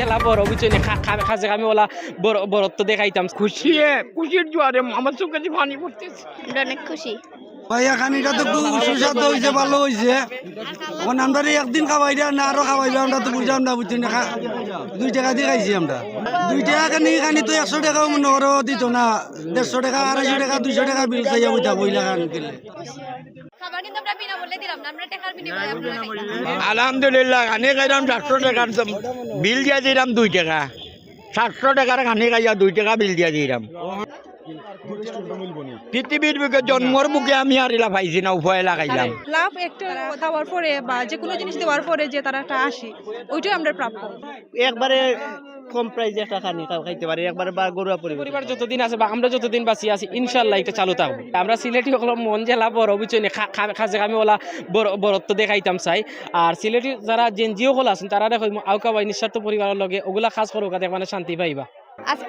জেলা বড় বুঝছেন খাজে আমি ওলা বড় বড়ত্ব দেখাইতাম। খুশি খুশির জোয়ারে আমার চোখে যে পানি পড়তেছে। অনেক খুশি। ভাইয়া খানিটা তো খুব সুস্বাদু হয়েছে ভালো হয়েছে এখন আমরা একদিন খাওয়াই দিয়া না আরও আমরা তো বুঝলাম না বুঝছি না দুই টাকা দিয়ে খাইছি আমরা। দুই টাকা খানি খানি তো একশো টাকাও মনে করো দিত না। দেড়শো টাকা আড়াইশো টাকা দুইশো টাকা বিল খাইয়া বইলা খান আলহামদুলিল্লাহ খানি খাইলাম বিল দিয়া দিলাম দুই টাকা। সাতশো টাকার খানি খাইয়া দুই টাকা বিল দিয়া দিলাম। পৃথিবীর বুকে জন্মর বুকে আমি আর এলা পাইছি না উভয় লাগাইলাম। লাভ একটা দেওয়ার পরে বা যে কোনো জিনিস দেওয়ার পরে যে তারা একটা আসে ওইটাই আমরা প্রাপ্য। একবারে কম একটা খানি খাইতে পারি একবারে বা গরুয়া পরিবার। পরিবার যতদিন আছে বা আমরা যতদিন বাঁচি আছি ইনশাল্লাহ এটা চালু থাকব। আমরা সিলেটি হলো মন জেলা বড় বুঝছেন? খাজে আমি ওলা বড় বড়ত্ব দেখাইতাম চাই। আর সিলেটি যারা জেনজিও হল আছেন তারা দেখো আউকা বাই নিঃস্বার্থ পরিবারের লগে ওগুলা খাস করো দেখবানে শান্তি পাইবা। আজকে